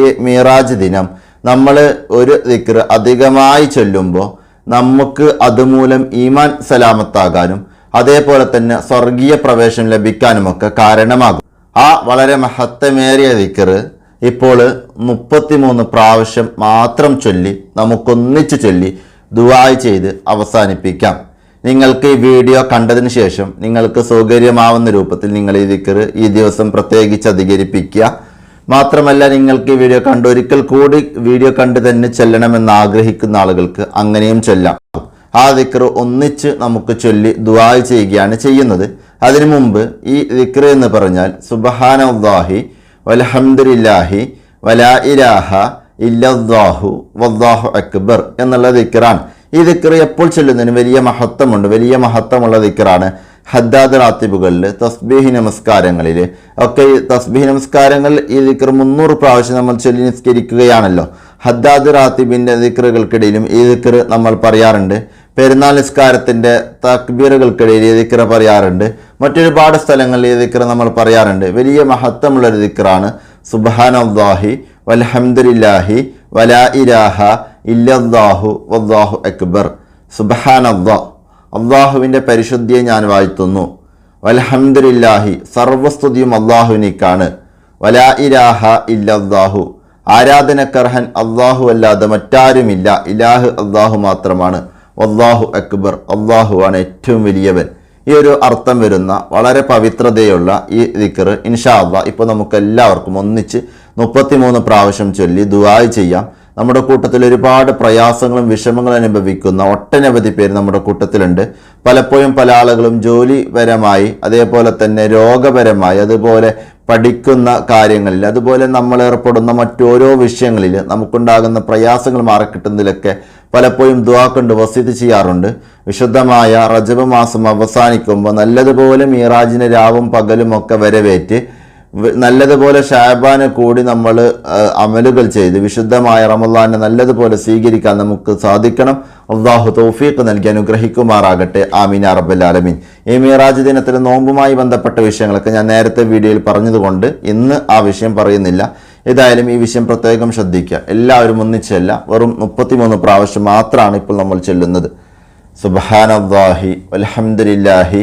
ഈ മീറാജ് ദിനം നമ്മൾ ഒരു ദിക്ർ അധികമായി ചൊല്ലുമ്പോൾ നമുക്ക് അതുമൂലം ഈമാൻ സലാമത്താകാനും അതേപോലെ തന്നെ സ്വർഗീയ പ്രവേശനം ലഭിക്കാനുമൊക്കെ കാരണമാകും. ആ വളരെ മഹത്വമേറിയ ദിക്ർ ഇപ്പോൾ മുപ്പത്തിമൂന്ന് പ്രാവശ്യം മാത്രം ചൊല്ലി നമുക്കൊന്നിച്ച് ചൊല്ലി ദുവായ് ചെയ്ത് അവസാനിപ്പിക്കാം. നിങ്ങൾക്ക് ഈ വീഡിയോ കണ്ടതിന് ശേഷം നിങ്ങൾക്ക് സൗകര്യമാവുന്ന രൂപത്തിൽ നിങ്ങൾ ഈ ദിക്കർ ഈ ദിവസം പ്രത്യേകിച്ച് അധികരിപ്പിക്കുക. മാത്രമല്ല നിങ്ങൾക്ക് ഈ വീഡിയോ കണ്ട് ഒരിക്കൽ കൂടി വീഡിയോ കണ്ട് തന്നെ ചെല്ലണമെന്ന് ആഗ്രഹിക്കുന്ന ആളുകൾക്ക് അങ്ങനെയും ചൊല്ലാം. ആ ദിക്ർ ഒന്നിച്ച് നമുക്ക് ചൊല്ലി ദുആ ചെയ്യുകയാണ് ചെയ്യുന്നത്. അതിനു മുമ്പ് ഈ ദിക്ർ എന്ന് പറഞ്ഞാൽ സുബഹാനല്ലാഹി വൽഹംദുലില്ലാഹി വലാ ഇലാഹ ഇല്ലാഹു വല്ലാഹു അക്ബർ എന്നുള്ള ദിക്റാണ്. ഈ ദിക്ർ എപ്പോൾ ചൊല്ലുന്നതിന് വലിയ മഹത്വമുണ്ട്. വലിയ മഹത്വമുള്ള ദിക്റാണ് ഹദ്ദാദ് റാത്തിബുകളിൽ തസ്ബീഹി നമസ്കാരങ്ങളിൽ ഒക്കെ തസ്ബീഹി നമസ്കാരങ്ങൾ ഈ ദിക്കർ മുന്നൂറ് പ്രാവശ്യം നമ്മൾ ചൊല്ലി നിസ്കരിക്കുകയാണല്ലോ. ഹദ്ദാദ് റാത്തിബിന്റെ ദിക്കറുകൾക്കിടയിലും ഈ ദിക്കർ നമ്മൾ പറയാറുണ്ട്. പെരുന്നാൾ നിസ്കാരത്തിന്റെ തക്ബീറുകൾക്കിടയിൽ ഈ ദിക്ർ പറയാറുണ്ട്. മറ്റൊരുപാട് സ്ഥലങ്ങളിൽ ഈ ദിക്ർ നമ്മൾ പറയാറുണ്ട്. വലിയ മഹത്വമുള്ളൊരു ദിക്കറാണ് സുബാനല്ലാഹി വൽഹംദുലില്ലാഹി വലാ ഇലാഹ ഇല്ലാഹു വല്ലാഹു അക്ബർ. സുബഹാനല്ലാ. അള്ളാഹുവിന്റെ പരിശുദ്ധിയെ ഞാൻ വാഴ്ത്തുന്നു. വൽഹംദുലില്ലാഹി സർവസ്തുതിയും അള്ളാഹുവിനേക്കാണ്. വലാ ഇലാഹ ഇല്ലാഹു ആരാധനക്കർഹൻ അള്ളാഹു അല്ലാതെ മറ്റാരുമില്ല. ഇലാഹ് അള്ളാഹു മാത്രമാണ്. അള്ളാഹു അക്ബർ അള്ളാഹുവാണ് ഏറ്റവും വലിയവൻ. ഈ ഒരു അർത്ഥം വരുന്ന വളരെ പവിത്രതയുള്ള ഈ ദിക്കർ ഇൻഷാ അള്ളാഹ് ഇപ്പോൾ നമുക്ക് എല്ലാവർക്കും ഒന്നിച്ച് മുപ്പത്തിമൂന്ന് പ്രാവശ്യം ചൊല്ലി ദുബായ് ചെയ്യാം. നമ്മുടെ കൂട്ടത്തിൽ ഒരുപാട് പ്രയാസങ്ങളും വിഷമങ്ങളും അനുഭവിക്കുന്ന ഒട്ടനവധി പേര് നമ്മുടെ കൂട്ടത്തിലുണ്ട്. പലപ്പോഴും പല ആളുകളും ജോലിപരമായി അതേപോലെ തന്നെ രോഗപരമായി അതുപോലെ പഠിക്കുന്ന കാര്യങ്ങളിൽ അതുപോലെ നമ്മൾ ഏർപ്പെടുന്ന മറ്റോരോ വിഷയങ്ങളിൽ നമുക്കുണ്ടാകുന്ന പ്രയാസങ്ങൾ മാറിക്കിട്ടുന്നതിലൊക്കെ പലപ്പോഴും ദുവാ കൊണ്ട് വസീത് ചെയ്യാറുണ്ട്. വിശുദ്ധമായ റജബ് മാസം അവസാനിക്കുമ്പോൾ നല്ലതുപോലെ മീറാജിന് രാവും പകലും ഒക്കെ വരവേറ്റ് നല്ലതുപോലെ ഷാബാന് കൂടി നമ്മൾ അമലുകൾ ചെയ്ത് വിശുദ്ധമായ റമദാനെ നല്ലതുപോലെ സ്വീകരിക്കാൻ നമുക്ക് സാധിക്കണം. അള്ളാഹു തൗഫീഖ് നൽകി അനുഗ്രഹിക്കുമാറാകട്ടെ. ആമീൻ അറബൽ ആലമീൻ. ഈ മീറാജ് ദിനത്തിലെ നോമ്പുമായി ബന്ധപ്പെട്ട വിഷയങ്ങളൊക്കെ ഞാൻ നേരത്തെ വീഡിയോയിൽ പറഞ്ഞതുകൊണ്ട് ഇന്ന് ആ വിഷയം പറയുന്നില്ല. ഏതായാലും ഈ വിഷയം പ്രത്യേകം ശ്രദ്ധിക്കുക. എല്ലാവരും ഒന്നിച്ചല്ല വെറും മുപ്പത്തിമൂന്ന് പ്രാവശ്യം മാത്രമാണ് ഇപ്പോൾ നമ്മൾ ചെല്ലുന്നത്. സുബഹാനല്ലാഹി വൽഹംദുലില്ലാഹി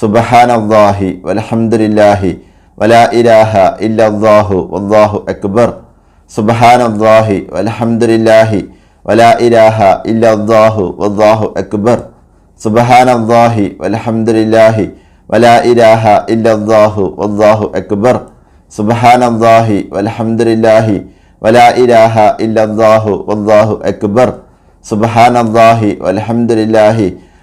സുബഹാനല്ലാഹി വൽഹംദുലില്ലാഹി വലാ ഇലാഹ ഇല്ലല്ലാഹു വല്ലാഹു അക്ബർ. സുബഹാനല്ലാഹി വൽഹംദുലില്ലാഹി വലാ ഇലാഹ ഇല്ലല്ലാഹു വല്ലാഹു അക്ബർ. സുബഹാനല്ലാഹി വൽഹംദുലില്ലാഹി വലാ ഇലാഹ ഇല്ലല്ലാഹു വല്ലാഹു അക്ബർ. സുബഹാനല്ലാഹി വൽഹംദുലില്ലാഹി വലാ ഇലാഹ ഇല്ലല്ലാഹു വല്ലാഹു അക്ബർ. സുബഹാനല്ലാഹി വൽഹംദുലില്ലാഹി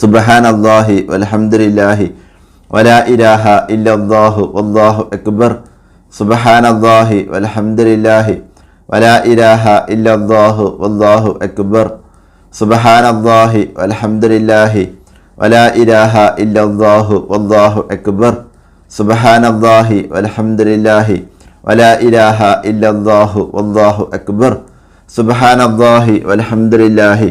സുബഹാനല്ലാഹി വൽഹംദുലില്ലാഹി വലാ ഇലാഹ ഇല്ലല്ലാഹു വല്ലാഹു അക്ബർ. സുബഹാനല്ലാഹി വൽഹംദുലില്ലാഹി വലാ ഇലാഹ ഇല്ലല്ലാഹു വല്ലാഹു അക്ബർ. സുബഹാനല്ലാഹി വൽഹംദുലില്ലാഹി വലാ ഇലാഹ ഇല്ലല്ലാഹു വല്ലാഹു അക്ബർ. സുബഹാനല്ലാഹി വൽഹംദുലില്ലാഹി വലാ ഇലാഹ ഇല്ലല്ലാഹു വല്ലാഹു അക്ബർ. സുബഹാനല്ലാഹി വൽഹംദുലില്ലാഹി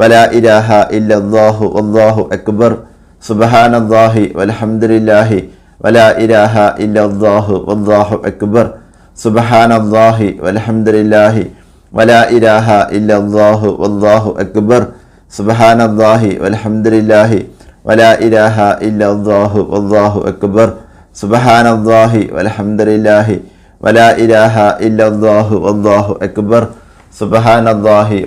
വലാ ഇലാഹ ഇല്ലല്ലാഹു വല്ലാഹു അക്ബർ. സുബഹാനല്ലാഹി വൽഹംദുലില്ലാഹി വലാ ഇലാഹ ഇല്ലല്ലാഹു വല്ലാഹു അക്ബർ. സുബഹാനല്ലാഹി വൽഹംദുലില്ലാഹി വലാ ഇലാഹ ഇല്ലല്ലാഹു വല്ലാഹു അക്ബർ. സുബഹാനല്ലാഹി വൽഹംദുലില്ലാഹി വലാ ഇലാഹ ഇല്ലല്ലാഹു വല്ലാഹു അക്ബർ. സുബഹാനല്ലാഹി വൽഹംദുലില്ലാഹി വലാ ഇലാഹ ഇല്ലല്ലാഹു വല്ലാഹു അക്ബർ. സുബഹാനല്ലാഹി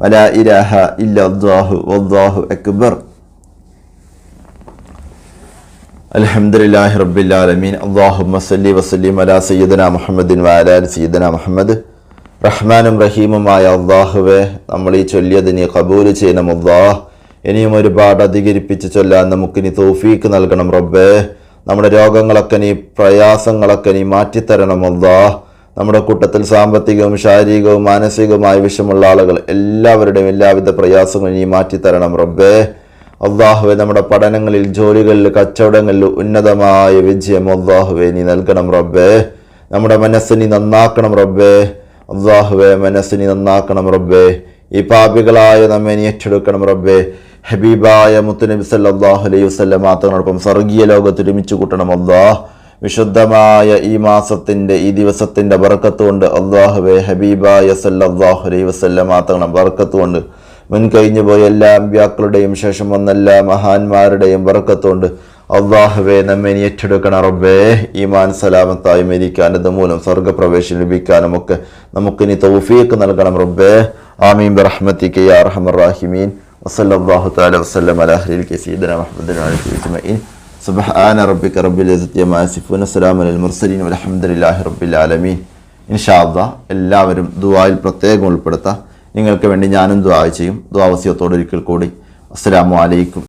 വലാ ഇലാഹ ഇല്ലാഹു വല്ലാഹു അക്ബർ. അൽഹംദുലില്ലാഹി റബ്ബിൽ ആലമീൻ. അല്ലാഹുമ്മ സല്ലി വസല്ലിം അലാ സയ്യിദന മുഹമ്മദിൻ വാലാൽ സയ്യിദന മുഹമ്മദ്. റഹ്മാനും റഹീമുമായ അള്ളാഹുവെ നമ്മൾ ഈ ചൊല്ലിയത് നീ കബൂൽ ചെയ്യണം അള്ളാഹ് ഇനിയും ഒരുപാട് അധികരിപ്പിച്ച് ചൊല്ലാൻ നമുക്കിനി തോഫീക്ക് നൽകണം റബ്ബേ. നമ്മുടെ രോഗങ്ങളൊക്കെ നീ പ്രയാസങ്ങളൊക്കെ നീ മാറ്റിത്തരണം അള്ളാഹ് നമ്മുടെ കൂട്ടത്തിൽ സാമ്പത്തികവും ശാരീരികവും മാനസികവുമായ വിഷമുള്ള ആളുകൾ എല്ലാവരുടെയും എല്ലാവിധ പ്രയാസങ്ങളും ഇനി മാറ്റിത്തരണം റബ്ബേ. അള്ളാഹുവെ നമ്മുടെ പഠനങ്ങളിൽ ജോലികളിൽ കച്ചവടങ്ങളിൽ ഉന്നതമായ വിജയം അള്ളാഹുവെ നീ നൽകണം റബ്ബേ. നമ്മുടെ മനസ്സിനി നന്നാക്കണം റബ്ബേ. അള്ളാഹുവെ മനസ്സിനി നന്നാക്കണം റബ്ബേ. ഈ പാപികളായ നമ്മെ നീ ഏറ്റെടുക്കണം റബ്ബേ. ഹബീബായ മുത്തുനബി സല്ലല്ലാഹു അലൈഹി വസല്ലം മാത്രങ്ങളോടൊപ്പം സ്വർഗീയ ലോകത്ത് ഒരുമിച്ച് കൂട്ടണം അള്ളാഹ്. വിശുദ്ധമായ ഈ മാസത്തിന്റെ ഈ ദിവസത്തിന്റെ ദിവസത്തിന്റെ ബർക്കത്തുകൊണ്ട് അള്ളാഹുബെ ഹബീബായ സല്ലല്ലാഹു അലൈഹി മാത്രണം മാത്രങ്ങൾ ബർക്കത്തുകൊണ്ട് മുൻകഴിഞ്ഞു പോയ എല്ലാ അമ്പ്യാക്കളുടെയും ശേഷം വന്ന എല്ലാ മഹാന്മാരുടെയും ബർക്കത്തുകൊണ്ട് അള്ളാഹുവെ നമ്മെ നീ ഏറ്റെടുക്കണം റബ്ബേ. ഈമാൻ സലാമത്തായി മരിക്കാൻ മൂലം സ്വർഗപ്രവേശം ലഭിക്കാനും ഒക്കെ നമുക്കിനി തൗഫീക്ക് നൽകണം റബ്ബേ. ആമീൻ. ബറഹ്മത്തിക്ക് യാ അർഹമർ റാഹിമീൻ. വസല്ലല്ലാഹു തആല വസ്ലം അലാ ഖലീലിക സയ്യിദന മുഹമ്മദിൻ അജ്മഈൻ. സുബ്ഹാന റബ്ബിക റബ്ബിൽ യസിഫൂൻ. വസ്സലാമു അലൽ മുർസലീൻ. വൽഹംദുലില്ലാഹി റബ്ബിൽ ആലമീൻ. ഇൻഷാ അല്ലാഹ് എല്ലാവരും ദുആയിൽ പ്രത്യേകം ഉൾപ്പെടുത്താം. നിങ്ങൾക്ക് വേണ്ടി ഞാനും ദുആ ചെയ്യും. ഒരിക്കൽ കൂടി. അസ്സലാമു അലൈക്കും.